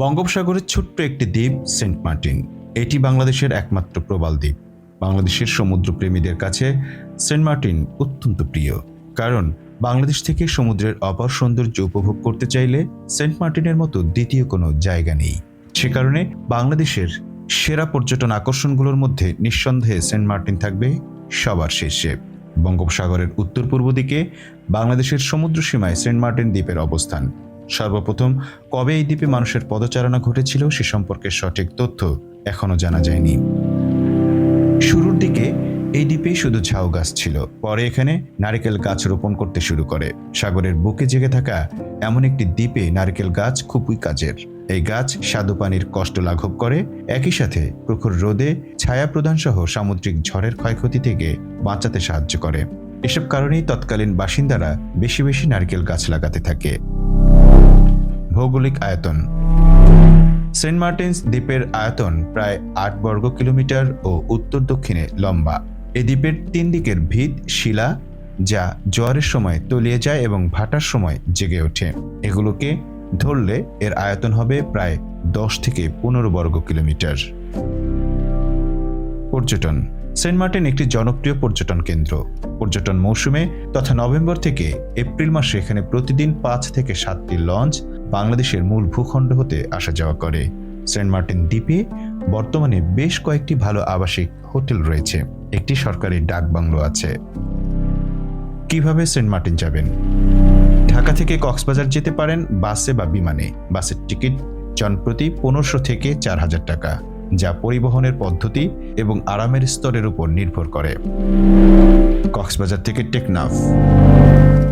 বঙ্গোপসাগরের ছোট্ট একটি দ্বীপ, সেন্ট মার্টিন। এটি বাংলাদেশের একমাত্র প্রবাল দ্বীপ। বাংলাদেশের সমুদ্রপ্রেমীদের কাছে সেন্ট মার্টিন অত্যন্ত প্রিয়। কারণ বাংলাদেশ থেকে সমুদ্রের অপার সৌন্দর্য উপভোগ করতে চাইলে সেন্ট মার্টিনের মতো দ্বিতীয় কোনো জায়গা নেই। সে কারণে বাংলাদেশের সেরা পর্যটন আকর্ষণগুলোর মধ্যে নিঃসন্দেহে সেন্ট মার্টিন থাকবে সবার শীর্ষে। বঙ্গোপসাগরের উত্তর পূর্ব দিকে বাংলাদেশের সমুদ্র সীমায় সেন্ট মার্টিন দ্বীপের অবস্থান। সর্বপ্রথম, কবে এই দ্বীপে মানুষের পদচারণা ঘটেছিল সে সম্পর্কে সঠিক তথ্য এখনও জানা যায়নি। শুরুর দিকে এই দ্বীপে শুধু ঝাউ গাছ ছিল। পরে এখানে নারিকেল গাছ রোপণ করতে শুরু করে। সাগরের বুকে জেগে থাকা এমন একটি দ্বীপে নারকেল গাছ খুবই কাজের। এই গাছ স্বাদু পানির কষ্ট লাঘব করে। একই সাথে প্রখর রোদে ছায়া প্রদান সহ সামুদ্রিক ঝড়ের ক্ষয়ক্ষতি থেকে বাঁচাতে সাহায্য করে। এসব কারণেই তৎকালীন বাসিন্দারা বেশি বেশি নারকেল গাছ লাগাতে থাকে। ভৌগোলিক আয়তন। সেন্ট মার্টিনস দ্বীপের আয়তন প্রায় আট বর্গ কিলোমিটার ও উত্তর দক্ষিণে লম্বা। এই দ্বীপের তিন দিকের ভিত শিলা, যা জোয়ারের সময় তলিয়ে যায় এবং ভাটার সময় জেগে ওঠে। এগুলোকে ধরলে এর আয়তন হবে প্রায় দশ থেকে পনেরো বর্গ কিলোমিটার। পর্যটন। সেন্ট মার্টিন একটি জনপ্রিয় পর্যটন কেন্দ্র। পর্যটন মৌসুমে তথা নভেম্বর থেকে এপ্রিল মাসে এখানে প্রতিদিন পাঁচ থেকে সাতটি লঞ্চ বাংলাদেশের মূল ভূখণ্ড হতে আসা যাওয়া করে। সেন্ট মার্টিন দ্বীপে বর্তমানে বেশ কয়েকটি ভালো আবাসিক হোটেল রয়েছে। একটি সরকারি ডাক বাংলো আছে। কীভাবে সেন্ট মার্টিন যাবেন? ঢাকা থেকে কক্সবাজার যেতে পারেন বাসে বা বিমানে। বাসের টিকিট জনপ্রতি পনেরোশো থেকে চার হাজার টাকা, যা পরিবহনের পদ্ধতি এবং আরামের স্তরের উপর নির্ভর করে। কক্সবাজার থেকে টেকনাফ।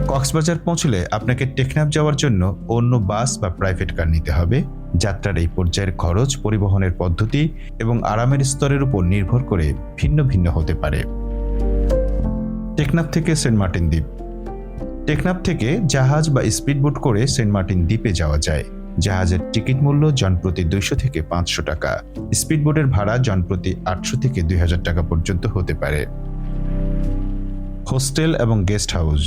কক্সবাজার পৌঁছলে আপনাকে টেকনাফ যাওয়ার জন্য অন্য বাস বা প্রাইভেট কার নিতে হবে। যাত্রার এই পর্যায়ের খরচ, পরিবহনের পদ্ধতি এবং আরামের স্তরের উপর নির্ভর করে ভিন্ন ভিন্ন হতে পারে। টেকনাফ থেকে সেন্ট মার্টিন দ্বীপ। টেকনাফ থেকে জাহাজ বা স্পিডবোট করে সেন্ট মার্টিন দ্বীপে যাওয়া যায়। জাহাজের টিকিট মূল্য জনপ্রতি দুইশো থেকে পাঁচশো টাকা। স্পিডবোটের ভাড়া জনপ্রতি আটশো থেকে দুই হাজার টাকা পর্যন্ত হতে পারে। হোস্টেল এবং গেস্ট হাউস।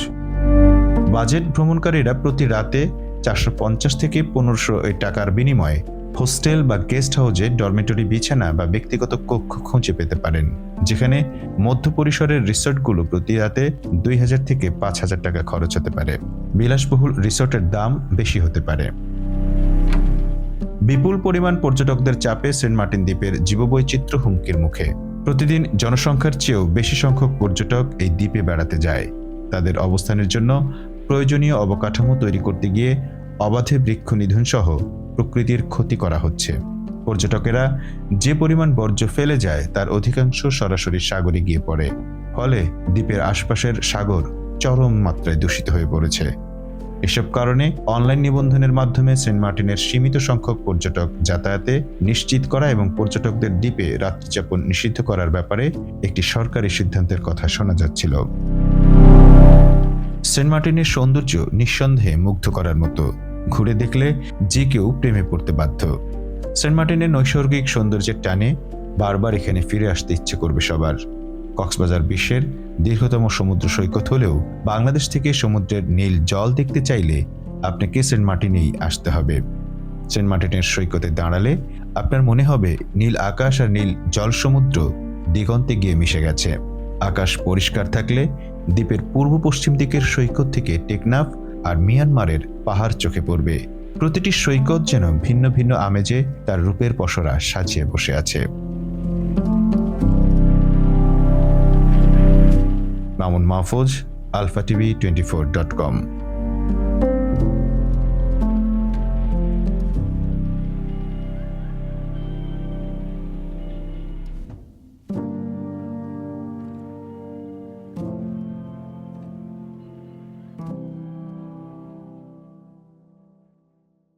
বাজেট ভ্রমণকারীরা প্রতি রাতে চারশো পঞ্চাশ থেকে পনেরোশো টাকার বিনিময়ে হোস্টেল বা গেস্ট হাউসে ডরমেটরি বিছানা বা ব্যক্তিগত কক্ষ খুঁজে পেতে পারেন, যেখানে মধ্য পরিসরের রিসোর্টগুলো প্রতি রাতে দুই হাজার থেকে পাঁচ হাজার টাকা খরচ হতে পারে। বিলাসবহুল রিসোর্টের দাম বেশি হতে পারে। বিপুল পরিমাণ পর্যটকদের চাপে সেন্ট মার্টিন দ্বীপের জীববৈচিত্র্য হুমকির মুখে। প্রতিদিন জনসংখ্যার চেয়েও বেশি সংখ্যক পর্যটক এই দ্বীপে বেড়াতে যায়। তাদের অবস্থানের জন্য প্রয়োজনীয় অবকাঠামো তৈরি করতে গিয়ে অবাধে বৃক্ষ নিধন সহ প্রকৃতির ক্ষতি করা হচ্ছে। পর্যটকেরা যে পরিমাণ বর্জ্য ফেলে যায়, তার অধিকাংশ সরাসরি সাগরে গিয়ে পড়ে। ফলে দ্বীপের আশপাশের সাগর চরম মাত্রায় দূষিত হয়ে পড়েছে। এসব কারণে অনলাইন নিবন্ধনের মাধ্যমে সেন্ট মার্টিনের সীমিত সংখ্যক পর্যটক যাতায়াতে নিশ্চিত করা এবং পর্যটকদের দ্বীপে রাত্রিযাপন নিষিদ্ধ করার ব্যাপারে একটি সরকারি সিদ্ধান্তের কথা শোনা যাচ্ছিল। সেন্ট মার্টিনের সৌন্দর্য নিঃসন্দেহে মুগ্ধ করার মতো। ঘুরে দেখলে যে কেউ প্রেমে পড়তে বাধ্য। সেন্ট মার্টিনের নৈসর্গিক সৌন্দর্যের টানে বারবার এখানে ফিরে আসতে ইচ্ছে করবে সবার। কক্সবাজার বিশ্বের দীর্ঘতম সমুদ্র সৈকত হলেও বাংলাদেশ থেকে সমুদ্রের নীল জল দেখতে চাইলে আপনাকে সেন্ট মার্টিনেই আসতে হবে। সেন্ট মার্টিনের সৈকতে দাঁড়ালে আপনার মনে হবে নীল আকাশ আর নীল জল সমুদ্র দিগন্তে গিয়ে মিশে গেছে। আকাশ পরিষ্কার থাকলে দ্বীপের পূর্ব পশ্চিম দিকের সৈকত থেকে টেকনাফ আর মিয়ানমারের পাহাড় চোখে পড়বে। প্রতিটি সৈকত যেন ভিন্ন ভিন্ন আমেজে তার রূপের পসরা সাজিয়ে বসে আছে। Mamun Mahfuz, Alfa TV twenty four dot com.